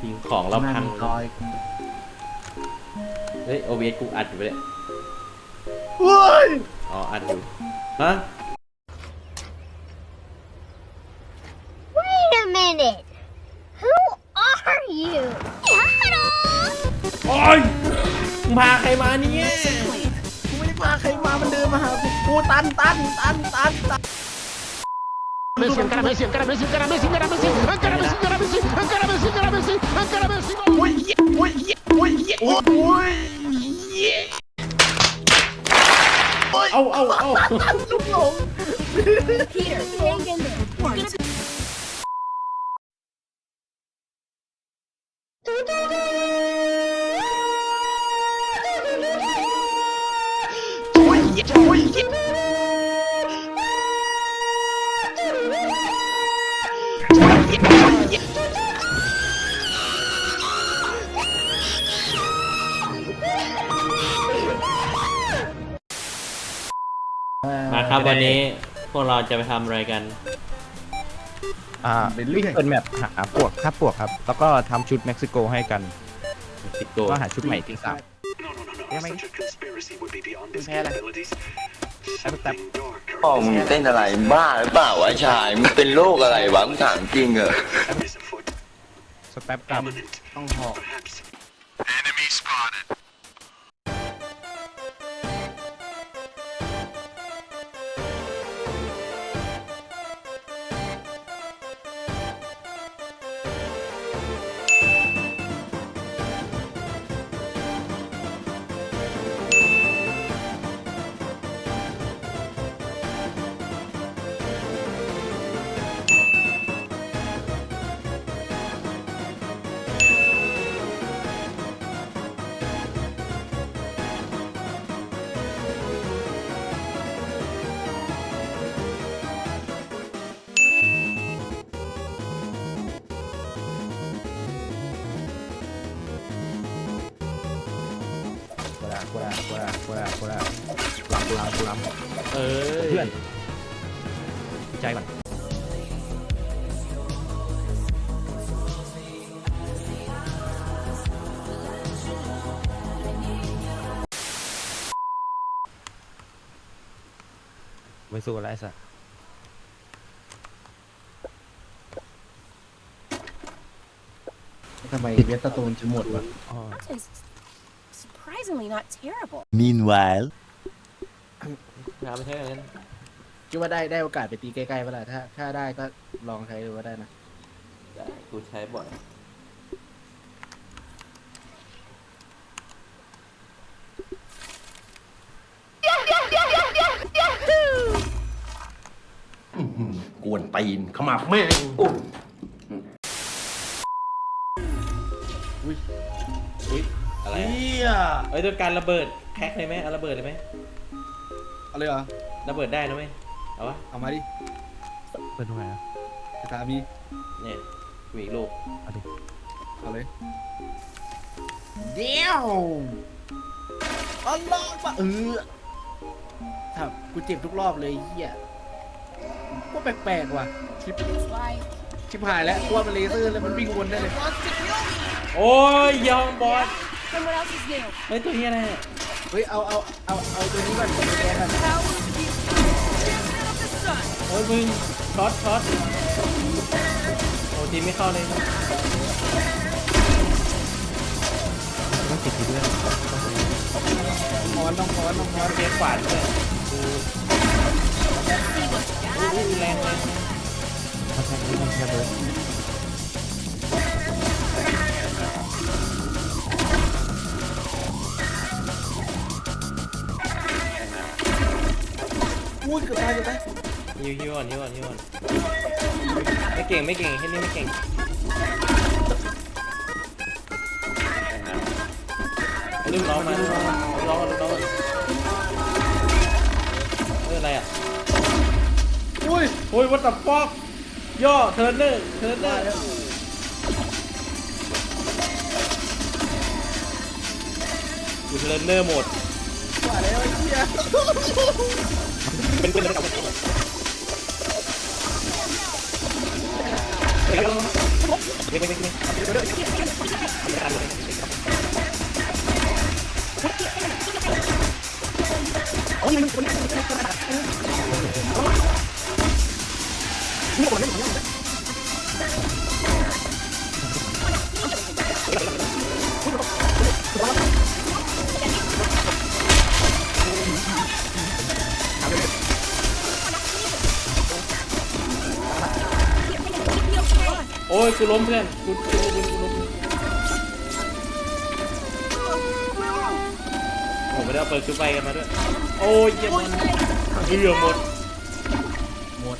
ทิ้งของเราพังลอยเฮ้ย OBS กูอัดอยู่ไปเลยเฮ้ยอ๋ออัดอยู่ฮะ Wait a minute. Who are you? Hello. โอ้ยมึงพาใครมาเนี่ยกูไม่ได้พาใครมามันเดินมาหากูกูตันตันตันตันตัน Messi, encara Messi, encara Messi, encara Messi, encara Messi, encara Messi, encara Messi, encara Messi, encara Messi, encara Messi. อุ้ยเหี้ยอุ้ยเหี้ยอุ้ยเหี้ มาครับวันนี้พวกเราจะไปทำอะไรกัน อ่าเป็นเรื่องเปิดแมปหาปวกครับปวกครับ แล้วก็ทำชุดเม็กซิโกให้กันเม็กซิโกก็หาชุดใหม่ที่สาม No, no, no, no. Such a conspiracy would be beyond his Pera. capabilities. Tap, tap. Something darker พ่อมึงเต้นอะไรบ้าหรือเปล่าวะชายมึงเป็นโรคอะไรวะมึงถามจริงเหรอ is afoot. สแตปกับ Imminent, ต้องหอก ลากูลากูลากูลากูลากูลากูลากูลาเอ้ยเพื่อนใจก่อนไปสู้อะไรสักทำไมเวสตาโตนจะหมดวะอ๋อ is surprisingly not terrible. Meanwhile, น้ำไม่ใช่กันคิดว่าได้ได้โอกาสไปตีใกล้ๆเปะล่าถ้าถ้าได้ก็ลองใช้ดูว่าได้นะได้กูใช้บ่อยกวนตีนขมับแม่งอุ้ยอะไรอะเฮียเอ้ยต้องการระเบิดแพ็คเลยไหมเอาระเบิดเลยไหมเอาเลยเหรอ ระเบิดได้นะไหมเอาวะเอามาดิเพื่อนตรงไหนนะสามีเนี่ยกูอีกลูกเอาเลย เดี๋ยวอัลลอฮ์ปะเออครับกูเจ็บทุกรอบเลยเฮียก็แปลกๆว่ะ ชิบ Why? ชิบหายแล้วกลัวมันเลเซอร์แล้วมันวิ่งวนได้เลย โอ้ยยองบอส Someone else is new. เฮ้ยตัวนี้อะไรอะเฮ้ยเอาเอาเอาเอาตัวนี้ก่อนตัวแกก่อน Power of the sun. เฮ้ยมึงช็อตช็อตโอ้ทีมไม่เข้าเลยต้องติดทีด้วยนอนต้องนอนต้องนอนเกียร์ขวานด้วยดูอู้แรงเลย มันแทงนี้มันแทงเลย อุ้ยเกือบตายเกือบตายฮิวฮิวก่อนฮิวก่อนฮิวก่อนไม่เก่งไม่เก่งแค่นี้ไม่เก่งลูกน้องมาลูกน้องมาลูกน้องมาลูกน้องมาเอออะไรอะอุ้ยโอ้ย what the fuck ย่อเทอร์เนอร์เทอร์เนอร์กูเทอร์เนอร์หมดว่าแล้วไอ้เหี้ย 어머니 โอ้ยกูล้มเพื่อนกูกูกูกูล้มผมไม่ได้เอาเปิดชุดไฟกันมาด้วย โอ้ยเยี่ยมมันเรือหมดหมด